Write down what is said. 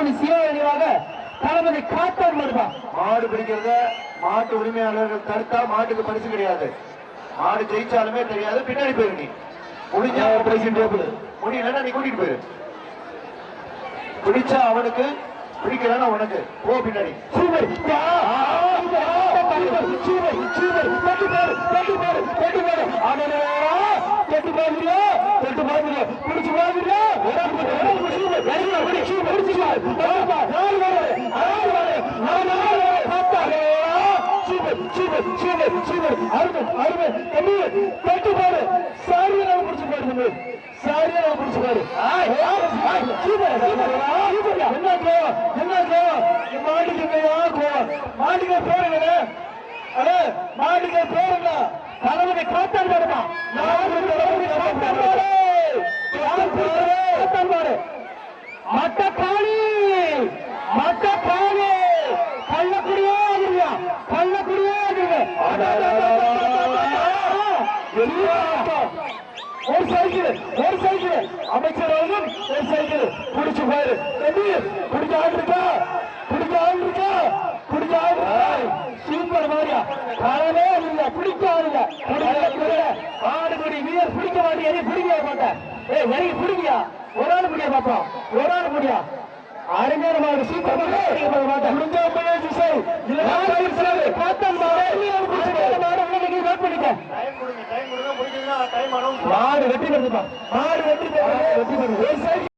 தளபதி சிவ நினைவாக தளபதி காத்தான் மடுப்பா மாடு பிடிக்கிறத மாட்டு உரிமையாளர்கள் தடுத்தா மாட்டுக்கு பரிசு கிடையாது. மாடு ஜெயிச்சாலுமே தெரியாது பின்னாடி போயிரு நீ. முடிஞ்சா பிரைஸ் டேபிள் முடியலன்னா நீ கூட்டிட்டு போயிரு. பிடிச்சா அவனுக்கு பிடிக்கலன்னா உனக்கு. போ பின்னாடி! சூப்பர். Super super. தட்டு பாரு தட்டு பாரு தட்டு பாரு. அடடா தட்டு பாருங்க தட்டு பாருங்க புடிச்சு பாருங்க மாட்டுக்கு இல்லையா கோவம் மாட்டுக்கு பேர் என்ன என்ன தலைவனை காத்தான் பாருமா யாரு காத்தான் பாரு மட்ட காத்தான் பாரு மட்டக்காளி மட்டக்காளி கள்ளக்குடியே ஆகுறியா கள்ளக்குடியே ஒரு சைக்கிள் ஒரு சைக்கிள். அமைச்சர் அவர்கள் ஒரு சைக்கிள். குடிச்சு பாரு தம்பி குடிக்க ஆள் இருக்கா குடிக்க ஆள் இருக்கா குடிக்க ஆள் சூப்பர் மாதிரியா காலமே இல்ல பிடிக்க ஆள் இல்ல ஆடு குடி வீரர் பிடிக்க மாட்டேன் எதையும் பிடிக்க மாட்டேன். ஏய் இறங்கி பிடிக்கியா ஒரு ஆள் முடியா பாப்போம் ஒரு ஆள் முடியா அருமையான மாடு சூப்பர் மாட்டேன். முடிஞ்சா முயற்சி செய். மாடு வெற்றி பெறுதுப்பா மாடு வெற்றி பெறுது வெற்றி பெறுது